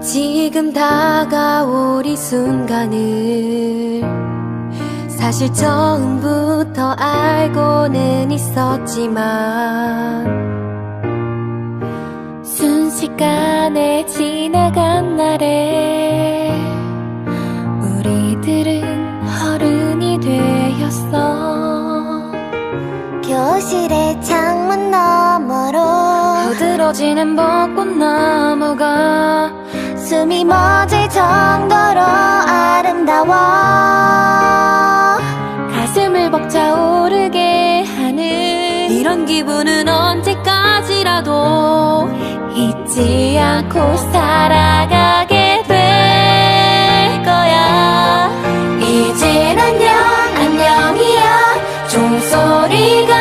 지금 다가올 이 순간을 사실 처음부터 알고는 있었지만 순식간에 지나간 날에 우리들은 어른이 되었어. 교실의 창문 너머로 흐드러지는 벚꽃 나무가 숨이 멎을 정도로 아름다워. 가슴을 벅차오르게 하는 이런 기분은 언제까지라도 잊지 않고 살아가게 될 거야. 이젠 안녕 안녕이야. 종소리가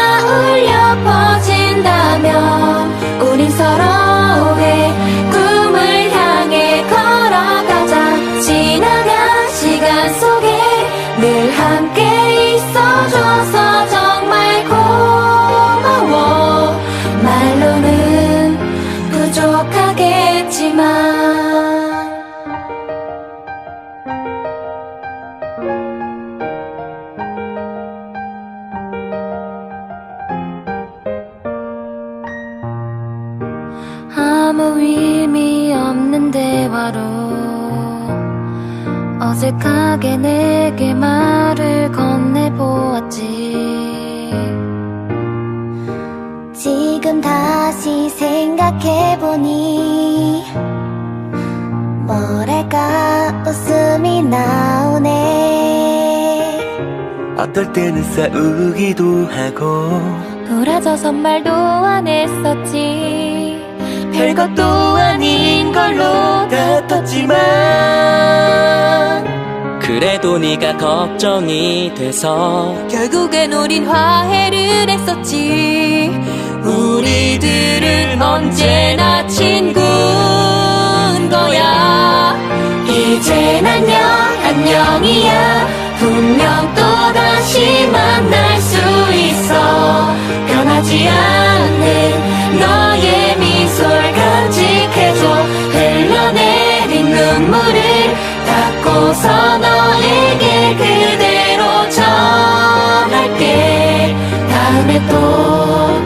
어색하게 내게 말을 건네보았지. 지금 다시 생각해보니 뭐랄까 웃음이 나오네. 어떨 때는 싸우기도 하고 돌아져서 말도 안 했었지. 별것도 아닌 걸로 같았지만 그래도 네가 걱정이 돼서 결국엔 우린 화해를 했었지. 우리들은 언제 다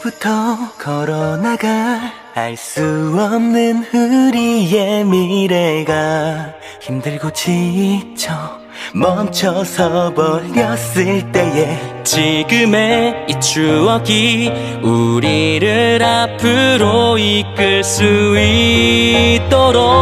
이제부터 걸어나가 알수 없는 우리의 미래가 힘들고 지쳐 멈춰서 버렸을 때에 지금의 이 추억이 우리를 앞으로 이끌 수 있도록